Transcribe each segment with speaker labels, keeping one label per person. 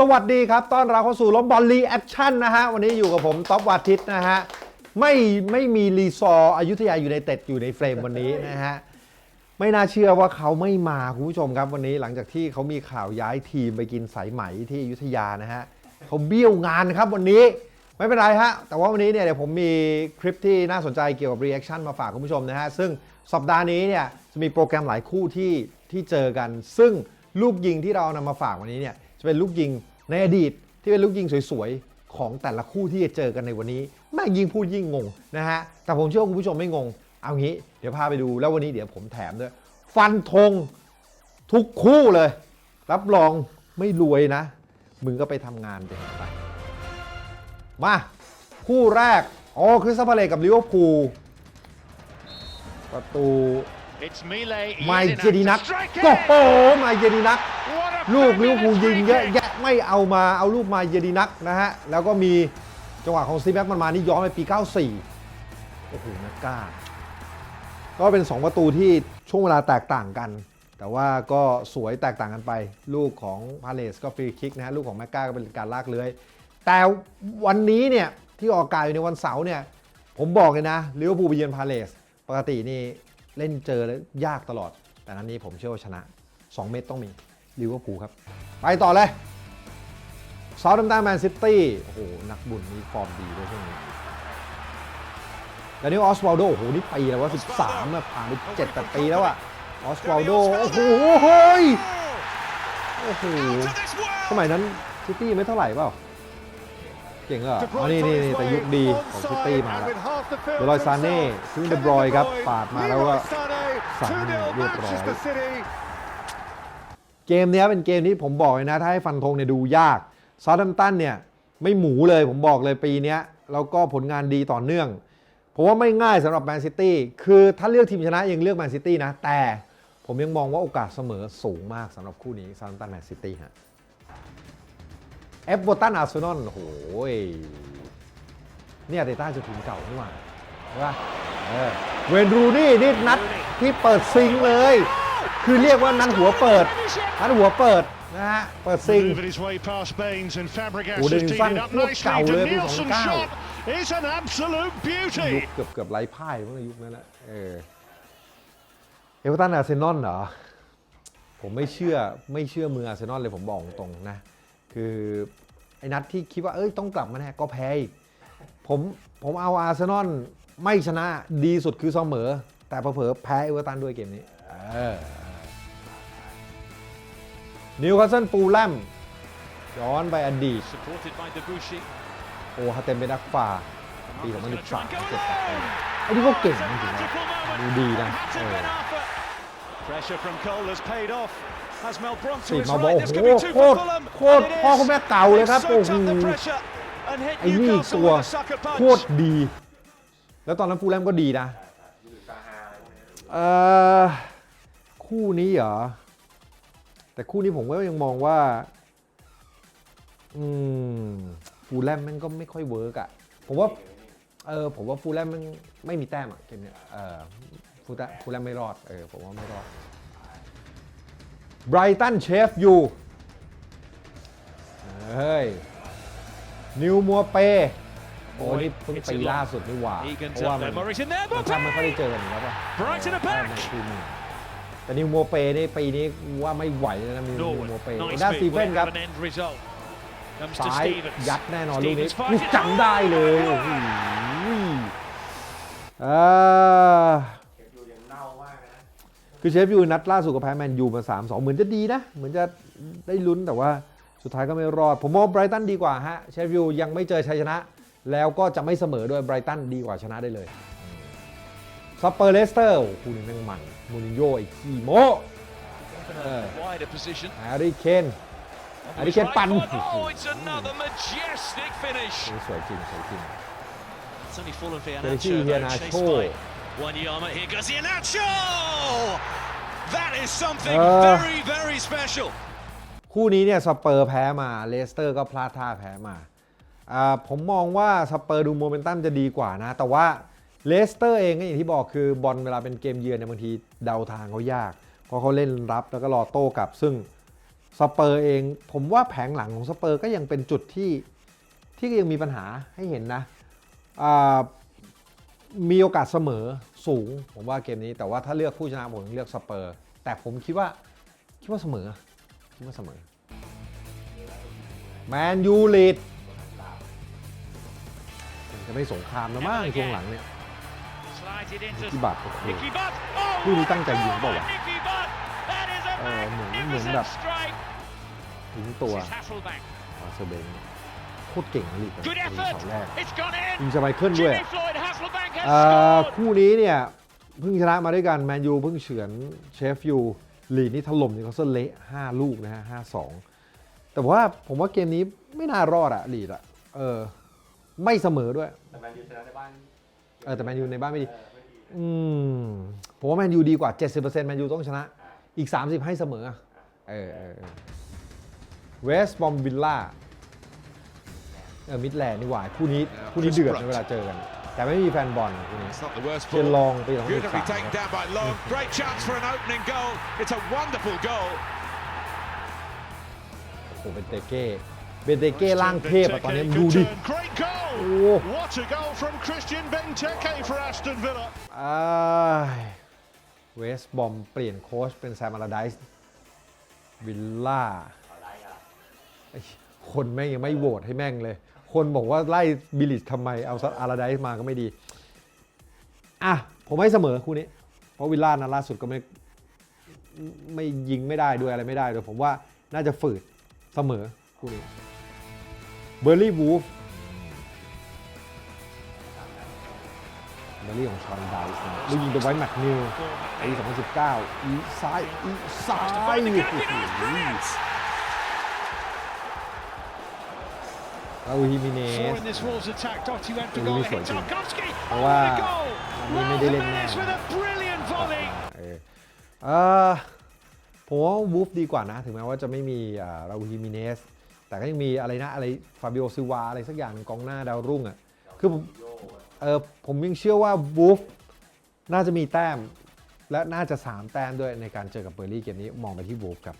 Speaker 1: สวัสดีครับ ต้อนรับเข้าสู่ล้มบอลรีแอคชั่นนะฮะ วันนี้อยู่กับผมท็อปวาทิตนะฮะ ไม่ไม่มีรีซอร์อยุธยาอยู่ในเต็ดอยู่ในเฟรมวันนี้นะฮะ ไม่น่าเชื่อว่าเขาไม่มาคุณผู้ชมครับวันนี้หลังจากที่เขามีข่าวย้ายทีมไปกินสายไหมที่อยุธยานะฮะเขาเบี้ยวงานครับวันนี้ไม่เป็นไรฮะ แต่ว่าวันนี้เนี่ยเดี๋ยวผมมีคลิปที่น่าสนใจเกี่ยวกับรีแอคชั่นมาฝากคุณผู้ชมนะฮะ ซึ่งสัปดาห์นี้เนี่ยจะมีโปรแกรมหลายคู่ที่ที่เจอกัน ซึ่งลูกยิงที่เรานำมาฝากวันนี้เนี่ย จะเป็นลูกยิงในอดีตที่เป็นลูกยิงสวยๆ ของแต่ละคู่ที่จะเจอกันในวันนี้แม่งยิงพูดยิ่งงงนะฮะ แต่ผมเชื่อว่าคุณผู้ชมไม่งง เอางี้เดี๋ยวพาไปดูแล้ววันนี้เดี๋ยวผมแถมด้วย ฟันธงทุกคู่เลย รับรองไม่รวยนะ มึงก็ไปทำงานไปไป มา คู่แรกอ๋อคริสตัลพาเลกับลิเวอร์พูลประตู ไมเจดีนัก
Speaker 2: Strike
Speaker 1: โอ้
Speaker 2: it!
Speaker 1: โหไมเจดีนัก
Speaker 2: What a
Speaker 1: ลูกลิเวอร์พูล
Speaker 2: fabulous
Speaker 1: ยิง
Speaker 2: free
Speaker 1: เยอะ
Speaker 2: kick!
Speaker 1: แยะไม่เอามาเอาลูกมาเยดีนักนะฮะ แล้วก็มีจังหวะของซีแบ็กมันมานี่ย้อนไปปี 94 โอ้โหนักกล้า ก็เป็น 2 ประตูที่ช่วงเวลาแตกต่างกัน แต่ว่าก็สวยแตกต่างกันไป ลูกของพาเลสก็ฟรีคิกนะฮะ ลูกของแมกกาก็เป็นการลากเลื้อย แต่วันนี้เนี่ยที่ออกอากาศอยู่ในวันเสาร์เนี่ยผมบอกเลยนะลิเวอร์พูลไปเยือนพาเลสปกตินี่ เล่นเจอแล้วยากตลอด แต่นันนี้ผมเชื่อว่าชนะ 2 เม็ดต้องมีลิเวอร์พูลครับ ไปต่อเลยซา u ์ h ัมตันแมนซิตี้โอ้โห นักบุญนี่ฟอร์มดีด้วยช่วงนี้แล้วนี่ออสวาลโดโอ้โห นี่ปีแล้วว่า 13อะผ่านไป7แต่ปีแล้วอะออสวาลโดโอ้โหเฮ้ยโอ้โหสมัยนั้นซิตี้ไม่เท่าไหร่เปล่า เก่งเหรออ๋อนี่นี่นี่แต่ยุคดีของซิตี้มาแล้วเดลอยซาเน่ซึ่งเดบรอยครับปาดมาแล้วก็สั่งเรียบร้อยเกมเนี้ยเป็นเกมที่ผมบอกเลยนะ ถ้าให้ฟันธงเนี่ยดูยากซาดัมตันเนี่ยไม่หมูเลยผมบอกเลยปีเนี้ยแล้วก็ผลงานดีต่อเนื่องผมว่าไม่ง่ายสำหรับแมนซิตี้คือถ้าเลือกทีมชนะยังเลือกแมนซิตี้นะ แต่ผมยังมองว่าโอกาสเสมอสูงมากสำหรับคู่นี้ซาดัมตันแมนซิตี้ฮะ เอฟเวอร์ตันอาร์เซนอลโอ้โหเนี่ยเตต้าจะถึงเก่านี่หว่าใช่ปะเออเวนรูนี่นี่นัดที่เปิดซิงค์เลย คือเรียกว่านัดหัวเปิด นัดหัวเปิดนะฮะ เปิดซิง
Speaker 2: Moving his way past Baines and Fabregas
Speaker 1: Oh,
Speaker 2: has
Speaker 1: Dennis
Speaker 2: teed
Speaker 1: Van
Speaker 2: it up
Speaker 1: Klopp
Speaker 2: nicely.
Speaker 1: เก่าเลยปี
Speaker 2: Danielson's
Speaker 1: 29
Speaker 2: shot is an absolute
Speaker 1: ยุค
Speaker 2: beauty.
Speaker 1: เกือบเกือบไร้พ่ายเมื่อยุคนั้นนะเออเอเวอร์ตันอาร์เซนอลเหรอ ผมไม่เชื่อไม่เชื่อมืออาร์เซนอลเลยผมบอกตรงๆนะ คือไอ้นัดที่คิดว่าเอ้ยต้องกลับมาแน่ก็แพ้อีกผมผมเอาอาร์เซนอลไม่ชนะดีสุดคือเสมอ แต่เผลอๆแพ้เอเวอร์ตันด้วยเกมนี้เออนิวคาสเซิลฟูลแลมย้อนไปอดีต
Speaker 2: Supported by Debussy.
Speaker 1: โอ้ฮาเต็มเป็นนักฝ่าปี2013เจ็ดแปดปีไอ้นี่ก็เก่งจริงๆนะ
Speaker 2: Magical
Speaker 1: ดู
Speaker 2: moment.
Speaker 1: ดีนะ
Speaker 2: Pressure from Cole has paid off. Has Mel Bronte
Speaker 1: ติด
Speaker 2: is
Speaker 1: มาบอก
Speaker 2: right.
Speaker 1: โอ้
Speaker 2: This
Speaker 1: โห
Speaker 2: could be two
Speaker 1: โค
Speaker 2: for
Speaker 1: ตร
Speaker 2: Fulham.
Speaker 1: โคตร
Speaker 2: And it
Speaker 1: พ่อ
Speaker 2: is.
Speaker 1: คุณแม่เก่าเลยครับ
Speaker 2: They've
Speaker 1: โอ้โห
Speaker 2: soaked up the pressure and hit
Speaker 1: ไอ้นี่
Speaker 2: Newcastle
Speaker 1: ตัว
Speaker 2: with a sucker
Speaker 1: โค
Speaker 2: punch.
Speaker 1: ตรดี แล้วตอนนั้นฟูลแลมก็ดีนะเอ่อคู่นี้เหรอ แต่คู่นี้ผมก็ยังมองว่า อืมฟูลแลมมันก็ไม่ค่อยเวิร์กอะผมว่า เออผมว่าฟูลแลมมันไม่มีแต้มอะเกมเนี้ยเออ ฟูลแลมฟูลแลมไม่รอด เออ ผมว่าไม่รอดไบรตันเชฟยูเฮ้ย นิวมัวเป โอ้นี่เพิ่งปีล่าสุดนี่หว่า
Speaker 2: Egan's
Speaker 1: เพราะว่า
Speaker 2: up
Speaker 1: มัน
Speaker 2: there. Murray's in there.
Speaker 1: มันแทบไม่ค่อยได้เจอกันอยู่แล้วป่ะ
Speaker 2: Brighton are back
Speaker 1: ในคู่นี้แต่นิวมัวเปนี่ปีนี้ว่าไม่ไหวแล้วนะนิวนิว
Speaker 2: Norwood.
Speaker 1: มัวเป
Speaker 2: Nice
Speaker 1: ด้าน
Speaker 2: move.
Speaker 1: สตีเฟ
Speaker 2: Will
Speaker 1: น
Speaker 2: it
Speaker 1: ครับ
Speaker 2: have an end result? Comes to
Speaker 1: ซ้าย
Speaker 2: Stevens.
Speaker 1: ยัดแน่นอนลูกนี้
Speaker 2: Stevens
Speaker 1: ลูก
Speaker 2: finds it.
Speaker 1: จำได้เลย โอ้โหเอ่อ คือเชฟยูนัดล่าสุดก็แพ้แมนยูมา3-2 เหมือนจะดีนะ เหมือนจะได้ลุ้นแต่ว่าสุดท้ายก็ไม่รอด ผมมองไบรตันดีกว่าฮะเชฟยูยังไม่เจอชัยชนะ แล้วก็จะไม่เสมอด้วยไบรตันดีกว่าชนะได้เลยซัปเปอร์เลสเตอร์คู่นี้แม่งมันมูรินโญ่ไอ้ขี้โมเออ
Speaker 2: Wider position.
Speaker 1: แฮร์รี่เคนแฮร์รี่เคนปั่น
Speaker 2: Oh, it's another majestic finish.
Speaker 1: สวยจริงสวยจริง
Speaker 2: It's only fallen for
Speaker 1: Chelsea
Speaker 2: Iheanacho, though,
Speaker 1: Iheanacho.
Speaker 2: chased by Wanyama. Here goes Iheanacho! That is something
Speaker 1: Uh.
Speaker 2: very, very special.
Speaker 1: คู่นี้เนี่ยสเปอร์แพ้มาเลสเตอร์ก็พลาดท่าแพ้มาอ่าผมมองว่าสเปอร์ดูโมเมนตัมจะดีกว่านะ แต่ว่าเลสเตอร์เองก็อย่างที่บอกคือบอลเวลาเป็นเกมเยือนเนี่ยบางทีเดาทางเขายาก เพราะเขาเล่นรับแล้วก็รอโต้กลับ ซึ่งสเปอร์เอง ผมว่าแผงหลังของสเปอร์ก็ยังเป็นจุดที่ที่ก็ยังมีปัญหาให้เห็นนะอ่า มีโอกาสเสมอสูง ผมว่าเกมนี้ แต่ว่าถ้าเลือกผู้ชนะผมเลือกสเปอร์ แต่ผมคิดว่าคิดว่าเสมอคิดว่าเสมอแมนยูลีดจะไม่สงครามแล้วมั้งช่วงหลังเนี่ย
Speaker 2: Slides it into
Speaker 1: ที่บาทโอเค
Speaker 2: Nicky Butt. Oh,
Speaker 1: คู่นี้
Speaker 2: what
Speaker 1: ตั้งใจ
Speaker 2: a
Speaker 1: ยิง
Speaker 2: goal
Speaker 1: เปล่า
Speaker 2: by
Speaker 1: วะ
Speaker 2: Nicky Butt. That is a
Speaker 1: เออเหมือนเหมือน
Speaker 2: magnificent
Speaker 1: แบบ
Speaker 2: strike.
Speaker 1: ทิ้งตัว
Speaker 2: This is Hasselbank.
Speaker 1: อาเซเบงโคตรเก่งนะลีก
Speaker 2: Good
Speaker 1: เสา
Speaker 2: effort.
Speaker 1: แรก
Speaker 2: It's gone in.
Speaker 1: ยิงสไปเคิลด้วย เอ่อคู่นี้เนี่ยเพิ่งชนะมาด้วยกันแมนยูเพิ่งเฉือนเชฟยูลีดนี่ถล่มนิวคาสเซิลเละ5 ลูกนะฮะ5-2แต่ว่าผมว่าเกมนี้ไม่น่ารอดอะลีดอะเออไม่เสมอด้วย
Speaker 3: แต่แมนยูชนะในบ้าน
Speaker 1: เออแต่แมนยูในบ้านไม่ดี
Speaker 3: เออไม่ดี
Speaker 1: อืมผมว่าแมนยูดีกว่า 70%แมนยูต้องชนะ อีก 30 ให้เสมออะเออเวสต์บอมวิลล่าเออมิดแลนด์นี่หว่าคู่นี้คู่นี้เดือดในเวลาเจอกัน แต่ไม่มีแฟนบอลคู่นี้
Speaker 4: It's not the worst
Speaker 1: เชน
Speaker 4: ball.
Speaker 1: ลองปี
Speaker 4: Beautifully
Speaker 1: 2013
Speaker 4: taken down by Long. Great chance for an opening goal. It's a wonderful goal.
Speaker 1: โอ้โหเบนเตเก้เบนเตเก้ล่างเทพอะตอนนี้ดูดิ
Speaker 5: Great goal!
Speaker 1: Oh.
Speaker 5: What a goal from Christian Benteke for Aston Villa.
Speaker 1: เวสบอมเปลี่ยนโค้ชเป็นแซมอาราไดส์วิลล่าคนแม่งยังไม่โหวตให้แม่งเลย คนบอกว่าไล่บิลิสทำไมเอาอาราไดส์มาก็ไม่ดี อะ ผมให้เสมอคู่นี้ เพราะวิลล่านะล่าสุดก็ไม่ไม่ยิงไม่ได้ด้วยอะไรไม่ได้ด้วยผมว่าน่าจะฝืดเสมอคู่นี้เบอร์รี่วูฟเบอร์รี่ของชอนไดส์ลูกยิงตัวไว้แมตต์นิวปี2019 อีซ้าย อีซ้าย ราอูฮิมิเนส
Speaker 5: Four in this Wolves attack. Dotti went for
Speaker 1: Really
Speaker 5: goal.
Speaker 1: nice
Speaker 5: Hit
Speaker 1: one, too.
Speaker 5: Tarkovsky.
Speaker 1: Oh,
Speaker 5: Oh,
Speaker 1: wow.
Speaker 5: the goal!
Speaker 1: I mean,
Speaker 5: Raul
Speaker 1: they didn't
Speaker 5: Jimenez
Speaker 1: know.
Speaker 5: with a brilliant volley.
Speaker 1: เออเอ่อผมว่าวูฟดีกว่านะ ถึงแม้ว่าจะไม่มีอ่าราอูฮิมิเนสแต่ก็ยังมีอะไรนะอะไรฟาบิโอซิวาอะไรสักอย่างหนึ่งกองหน้าดาวรุ่งอะคือผมเออผมยังเชื่อว่าวูฟน่าจะมีแต้ม และน่าจะ 3 แต้มด้วยในการเจอกับเบอร์ลี่เกมนี้มองไปที่วูฟครับ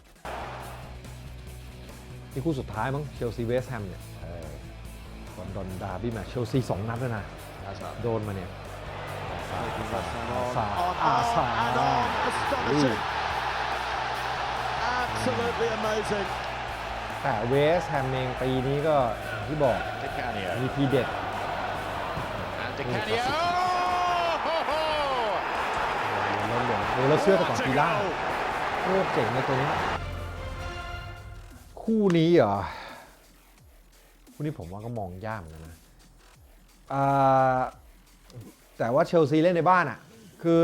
Speaker 1: นี่คู่สุดท้ายมั้งเชลซีเวสต์แฮมเนี่ยเออ ลอนดอนดาร์บี้แมตช์เชลซีสองนัดแล้วนะ โดนมาเนี่ยอาซาอาซา
Speaker 5: And on. Astonishing. Absolutely amazing.
Speaker 1: แต่เวสต์แฮมเองปีนี้ก็อย่างที่บอก
Speaker 5: Di Canio.
Speaker 1: มีทีเด็ด
Speaker 5: And Di Canio. Oh, ho, ho.
Speaker 1: แล้วเหลืองโอ้แล้วเสื้อแต่ก่อน
Speaker 5: What a
Speaker 1: ปีล่า
Speaker 5: goal.
Speaker 1: โคตรเจ๋งเลยตัวนี้ คู่นี้เหรอ คู่นี้ผมว่าก็มองยากเหมือนกันนะอ่าแต่ว่าเชลซีเล่นในบ้านอะ คือ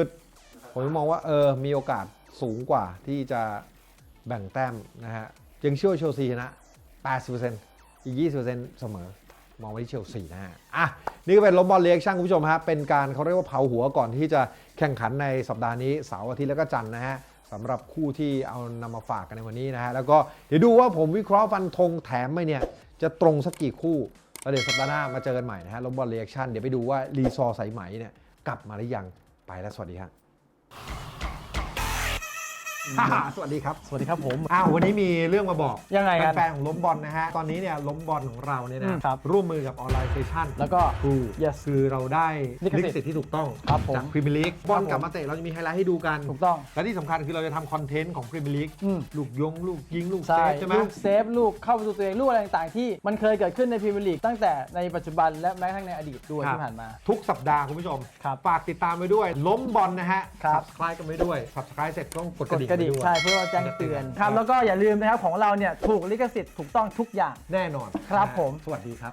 Speaker 1: ผมมองว่าเออมีโอกาสสูงกว่าที่จะแบ่งแต้มนะฮะยังเชื่อเชลซีชนะ 80%อีก 20%เสมอ มองไว้ที่เชลซีนะฮะ อะ นี่ก็เป็นล้มบอลเลียกช่างคุณผู้ชมฮะ เป็นการเขาเรียกว่าเผาหัวก่อนที่จะแข่งขันในสัปดาห์นี้เสาร์อาทิตย์แล้วก็จันทร์นะฮะสำหรับคู่ที่เอานำมาฝากกันในวันนี้นะฮะ แล้วก็เดี๋ยวดูว่าผมวิเคราะห์ฟันธงแถมไปเนี่ย จะตรงสักกี่คู่แล้วเดี๋ยวสัปดาห์หน้ามาเจอกันใหม่นะฮะลบบอลเลียกชั่นเดี๋ยวไปดูว่ารีซอสายไหมเนี่ยกลับมาหรือยังไปแล้วสวัสดีครับ สวัสดีครับ
Speaker 6: สวัสดีครับผม
Speaker 1: อ้าววันนี้มีเรื่องมาบอก
Speaker 6: ยังไงกัน
Speaker 1: แฟนๆของล้มบอลนะฮะ ตอนนี้เนี่ยล้มบอลของเราเนี่ย
Speaker 6: อื
Speaker 1: นะ
Speaker 6: มครับ
Speaker 1: ร่วมมือกับออนไลน์เซชัน
Speaker 6: แล้วก็
Speaker 1: ครู
Speaker 6: Yes
Speaker 1: คือเราได้
Speaker 6: ลิขสิทธิ์
Speaker 1: ลิขสิทธิ์ที่ถูกต้อง
Speaker 6: ครับผม
Speaker 1: จากพรีเมียร์ลีก
Speaker 6: ครับ
Speaker 1: บอล
Speaker 6: ผม
Speaker 1: กลับมาเตะเราจะมีไฮไลท์ให้ดูกัน
Speaker 6: ถูกต้อง
Speaker 1: และที่สำคัญคือเราจะทำคอนเทนต์ของพรีเมียร์ลีก
Speaker 6: อืม
Speaker 1: ลูกยง ลูกยิง ลูกเซ
Speaker 6: ใช่
Speaker 1: ฟใช่ไหม
Speaker 6: ลูกเซฟลูกเข้าประตูตัวเองลูกอะไรต่างๆที่มันเคยเกิดขึ้นในพรีเมียร์ลีกตั้งแต่ในปัจจุบันและแม้กระทั่งในอดีตด้วย
Speaker 1: ครับ
Speaker 6: ที่ผ่านมา
Speaker 1: ทุกสัปดาห์คุณผู้ชม
Speaker 6: ครับ
Speaker 1: ฝากติดตามไปด้วย ล้มบอลนะฮะ
Speaker 6: ครับ
Speaker 1: subscribe กันไปด้วย subscribe เสร็จต้องกด
Speaker 6: ก
Speaker 1: กระ
Speaker 6: ด
Speaker 1: ดิ่ง
Speaker 6: กระดิ่ง
Speaker 1: ไว้ด้วย
Speaker 6: ใช่เพื่อว่าแจ้งเตือนครับแล้วก็อย่าลืมนะครับของเราเนี่ยถูกลิขสิทธิ์ถูกต้องทุกอย่าง
Speaker 1: แน่นอน
Speaker 6: ครับ
Speaker 1: นะฮะ
Speaker 6: ผม
Speaker 1: สวัสดีครับ